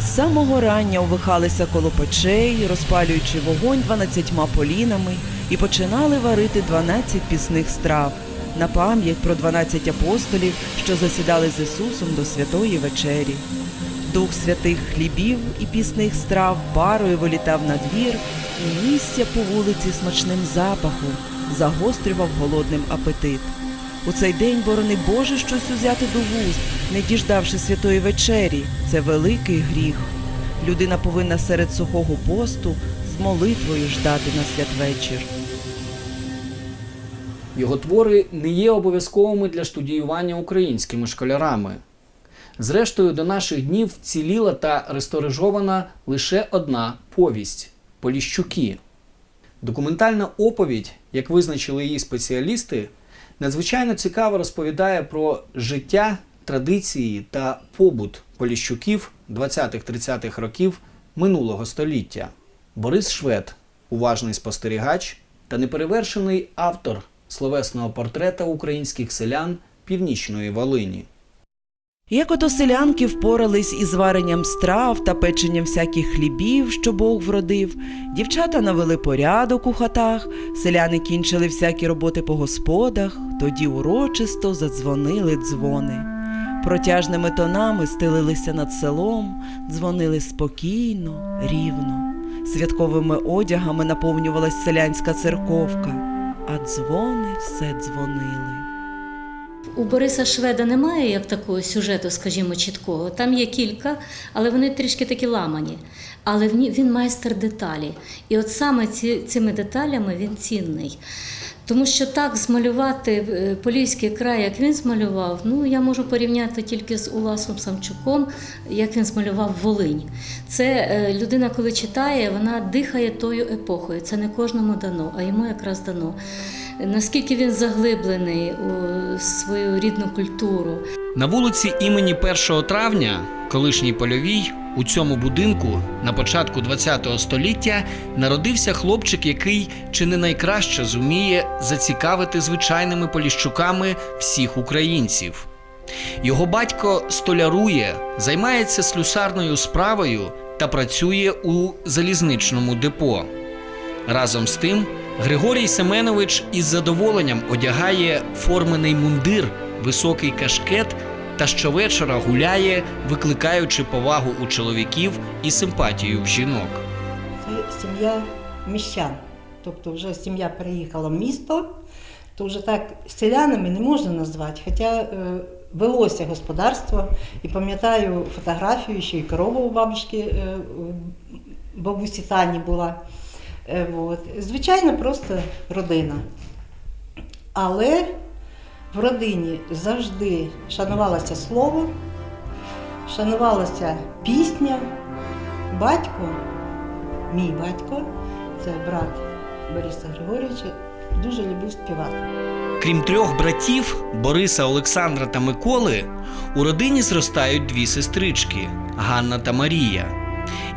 самого рання увихалися коло печей, розпалюючи вогонь дванадцятьма полінами, і починали варити дванадцять пісних страв на пам'ять про дванадцять апостолів, що засідали з Ісусом до святої вечері. Дух святих хлібів і пісних страв парою вилітав на двір і нісся по вулиці смачним запахом, загострював голодним апетит. У цей день борони Боже щось узяти до вуст, не діждавши святої вечері. Це великий гріх. Людина повинна серед сухого посту з молитвою ждати на святвечір. Його твори не є обов'язковими для студіювання українськими школярами. Зрештою, до наших днів вціліла та ресторижована лише одна повість Поліщуки. Документальна оповідь, як визначили її спеціалісти, надзвичайно цікаво розповідає про життя, традиції та побут Поліщуків 20-30-х років минулого століття. Борис Швед, уважний спостерігач та неперевершений автор словесного портрета українських селян Північної Волині. Як ото селянки впорались із варенням страв та печенням всяких хлібів, що Бог вродив, дівчата навели порядок у хатах, селяни кінчили всякі роботи по господах, тоді урочисто задзвонили дзвони. Протяжними тонами стелилися над селом, дзвонили спокійно, рівно. Святковими одягами наповнювалась селянська церковка, а дзвони все дзвонили. У Бориса Шведа немає як такого сюжету, скажімо, чіткого. Там є кілька, але вони трішки такі ламані. Але він майстер деталі. І от саме ці, цими деталями він цінний. Тому що так змалювати е, Поліський край, як він змалював, ну я можу порівняти тільки з Уласом Самчуком, як він змалював Волинь. Це е, людина, коли читає, вона дихає тою епохою. Це не кожному дано, а йому якраз дано. Наскільки він заглиблений у свою рідну культуру, На вулиці імені 1 травня, колишній польовій, у цьому будинку на початку ХХ століття народився хлопчик, який чи не найкраще зуміє зацікавити звичайними поліщуками всіх українців. Його батько столярує, займається слюсарною справою та працює у залізничному депо. Разом з тим, Григорій Семенович із задоволенням одягає формений мундир, високий кашкет та щовечора гуляє, викликаючи повагу у чоловіків і симпатію в жінок. Це сім'я міщан. Тобто вже сім'я переїхала в місто, то вже так селянами не можна назвати. Хоча е, велося господарство, і пам'ятаю фотографію, що і корова у бабушки, е, бабусі Тані була. Е. Звичайно, просто родина. Але в родині завжди шанувалося слово, шанувалася пісня, батько мій батько, це брат Бориса Григорьовича, дуже любив співати. Крім трьох братів Бориса, Олександра та Миколи, у родині зростають дві сестрички Ганна та Марія.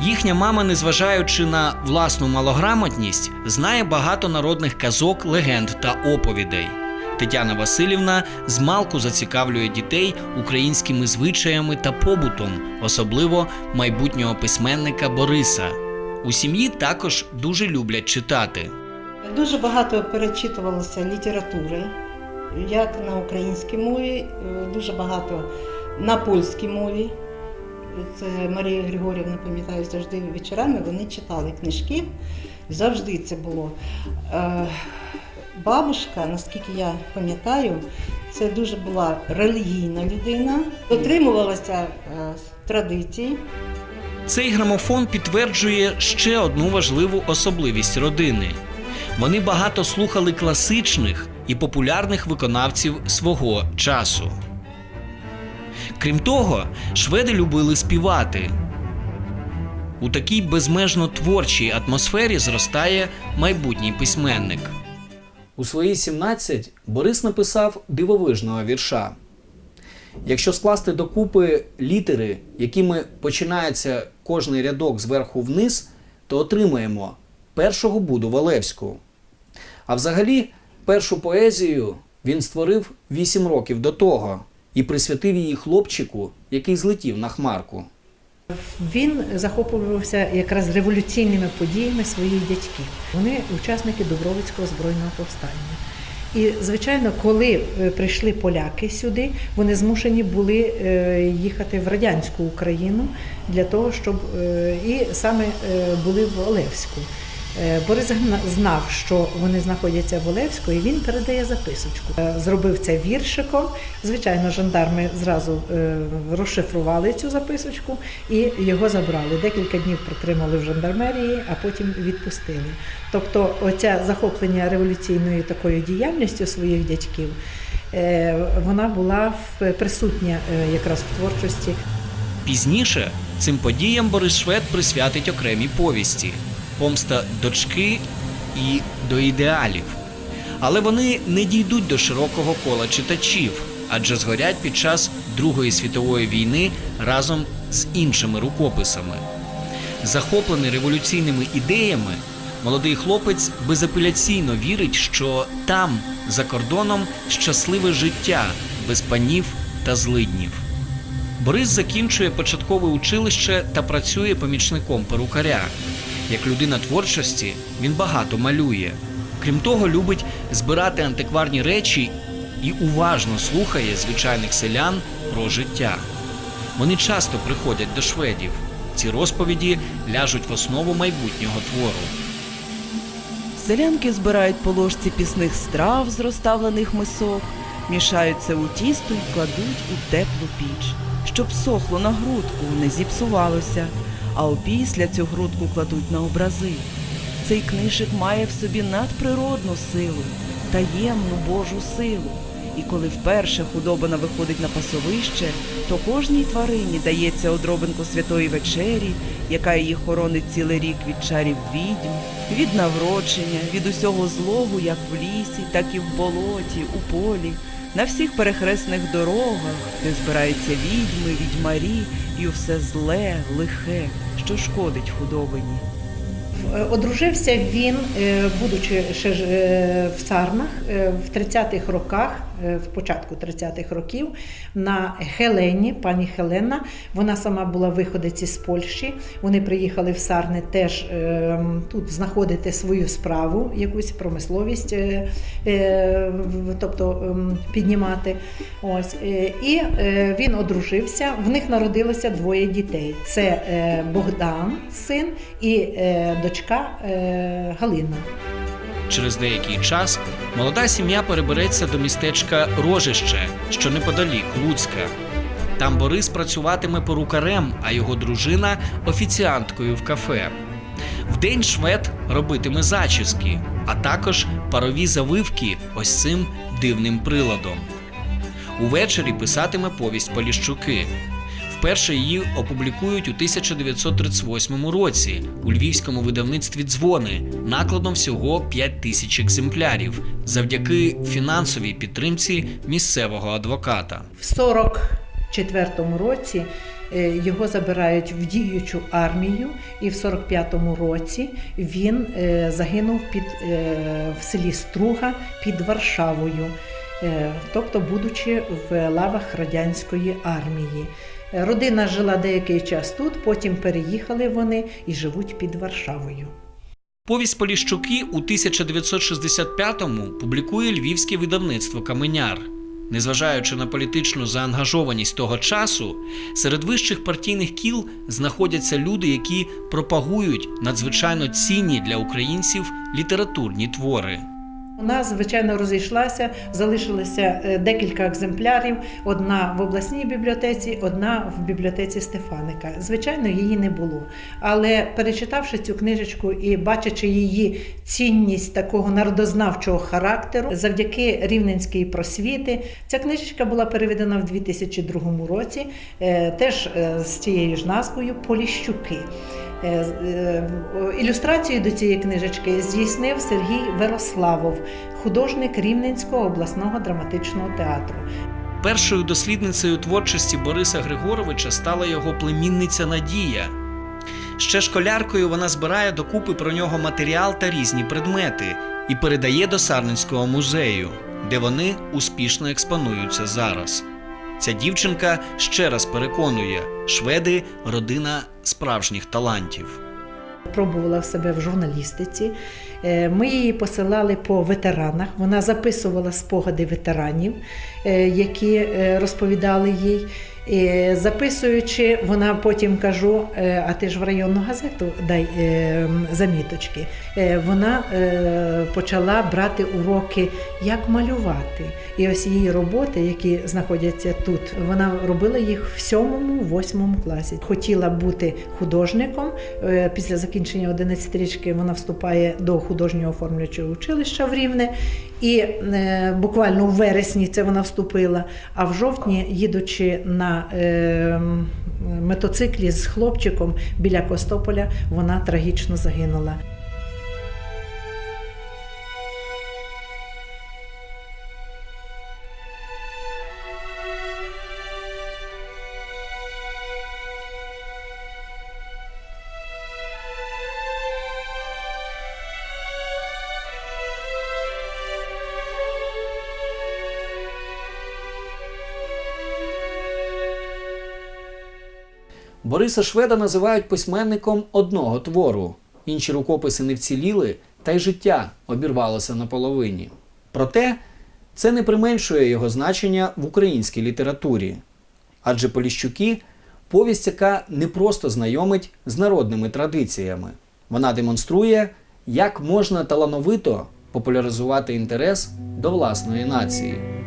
Їхня мама, незважаючи на власну малограмотність, знає багато народних казок, легенд та оповідей. Тетяна Васильівна змалку зацікавлює дітей українськими звичаями та побутом, особливо майбутнього письменника Бориса. У сім'ї також дуже люблять читати. Дуже багато перечитувалося літератури, як на українській мові, е, дуже багато на польській мові. Це Марія Григорівна, пам'ятаю, завжди вечорами вони читали книжки. Завжди це було. Бабушка, наскільки я пам'ятаю, це дуже була релігійна людина, дотримувалася е, традицій. Цей грамофон підтверджує ще одну важливу особливість родини. Вони багато слухали класичних і популярних виконавців свого часу. Крім того, шведи любили співати. У такій безмежно творчій атмосфері зростає майбутній письменник. У свої 17 Борис написав дивовижного вірша. Якщо скласти докупи літери, якими починається кожний рядок зверху вниз, то отримаємо першого Буду Валевську. А взагалі, першу поезію він створив 8 років до того і присвятив її хлопчику, який злетів на хмарку. Він захоплювався якраз революційними подіями своїх дядьків. Вони учасники Добровицького збройного повстання. І, звичайно, коли е, прийшли поляки сюди, вони змушені були е, їхати в радянську Україну для того, щоб е, і саме були в Олевську. Е, Борис знав, що вони знаходяться в Олевську, і він передає записочку. Е, Зробив це віршиком. Звичайно, жандарми зразу е, розшифрували цю записочку і його забрали. Декілька днів протримали в жандармерії, а потім відпустили. Тобто, оця захоплення революційною такою діяльністю своїх дядьків, вона була присутня якраз в творчості Пізніше цим подіям Борис Швед присвятить окремі повісті помста дочки і до ідеалів. Але вони не дійдуть до широкого кола читачів, адже згорять під час Другої світової війни разом з іншими рукописами. Захоплений революційними ідеями, молодий хлопець безапеляційно вірить, що там, за кордоном, щасливе життя без панів та злиднів. Борис закінчує початкове училище та працює помічником перукаря. Як людина творчості, він багато малює. Крім того, любить збирати антикварні речі і уважно слухає звичайних селян про життя. Вони часто приходять до шведів. Ці розповіді ляжуть в основу майбутнього твору. Селянки збирають по ложці пісних страв з розставлених мисок, мішають це у тісто і кладуть у теплу піч, щоб сохло на грудку, не зіпсувалося, а опісля цю грудку кладуть на образи. Цей книжик має в собі надприродну силу, таємну Божу силу. І коли вперше худобина виходить на пасовище, то кожній тварині дається одробинку святої вечері, яка її хоронить цілий рік від чарів відьм, від наврочення, від усього злого, як в лісі, так і в болоті, у полі, на всіх перехресних дорогах, де збираються відьми, відьмарі і все зле, лихе, що шкодить худобині. Е, Одружився він, е, будучи ще е, в Сарнах в 30-х роках, в початку 30-х років, на Хелені, пані Хелена. Вона сама була виходець із Польщі. Вони приїхали в Сарни теж е, тут знаходити свою справу, якусь промисловість, тобто ем, піднімати. Ось. І він одружився. В них народилося двоє дітей: це Богдан, син, і е, дочка е, Галина. Через деякий час молода сім'я перебереться до містечка Рожище, що неподалік Луцька. Там Борис працюватиме перукарем, а його дружина офіціанткою в кафе. Вдень швед робитиме зачіски, а також парові завивки ось цим дивним приладом. Увечері писатиме повість Поліщуки. Вперше її опублікують у 1938 році у львівському видавництві Дзвони накладом всього 5 тисяч екземплярів завдяки фінансовій підтримці місцевого адвоката. В 44-му році е, його забирають в діючу армію, і в 45-му році він е, загинув під, е, в селі Струга під Варшавою, тобто будучи в лавах радянської армії. Родина жила деякий час тут, потім переїхали вони і живуть під Варшавою. Повість Поліщуки у 1965-му публікує львівське видавництво Каменяр. Незважаючи на політичну заангажованість того часу, серед вищих партійних кіл знаходяться люди, які пропагують надзвичайно цінні для українців літературні твори. Вона, звичайно, розійшлася, залишилося е, декілька екземплярів: одна в обласній бібліотеці, одна в бібліотеці Стефаника. Звичайно, її не було. Але перечитавши цю книжечку і бачачи її цінність такого народознавчого характеру, завдяки рівненській просвіти, ця книжечка була переведена в 2002 році, е, теж е, з цією ж назвою Поліщуки. Е, е, Ілюстрацію до цієї книжечки здійснив Сергій Верославов, художник Рівненського обласного драматичного театру. Першою дослідницею творчості Бориса Григоровича стала його племінниця Надія. Ще школяркою вона збирає докупи про нього матеріал та різні предмети і передає до Сарненського музею, де вони успішно експонуються зараз. Ця дівчинка ще раз переконує, шведи родина справжніх талантів. пробувала в себе в журналістиці. Е, Ми її посилали по ветеранах. Вона записувала спогади ветеранів, е, які е, розповідали їй. І записуючи, вона потім кажу: е, а ти ж в районну газету дай е, заміточки. Е, Вона почала брати уроки, як малювати. І ось її роботи, які знаходяться тут, вона робила їх в сьомому, восьмому класі. Хотіла бути художником. Після закінчення 11 річки вона вступає до художнього оформлюючого училища в Рівне. І буквально в вересні це вона вступила. А в жовтні, їдучи на е, мотоциклі з хлопчиком біля Костополя, вона трагічно загинула. Бориса Шведа називають письменником одного твору. Інші рукописи не вціліли, та й життя обірвалося наполовині. Проте це не применшує його значення в українській літературі. Адже Поліщуки повість, яка не просто знайомить з народними традиціями. Вона демонструє, як можна талановито популяризувати інтерес до власної нації.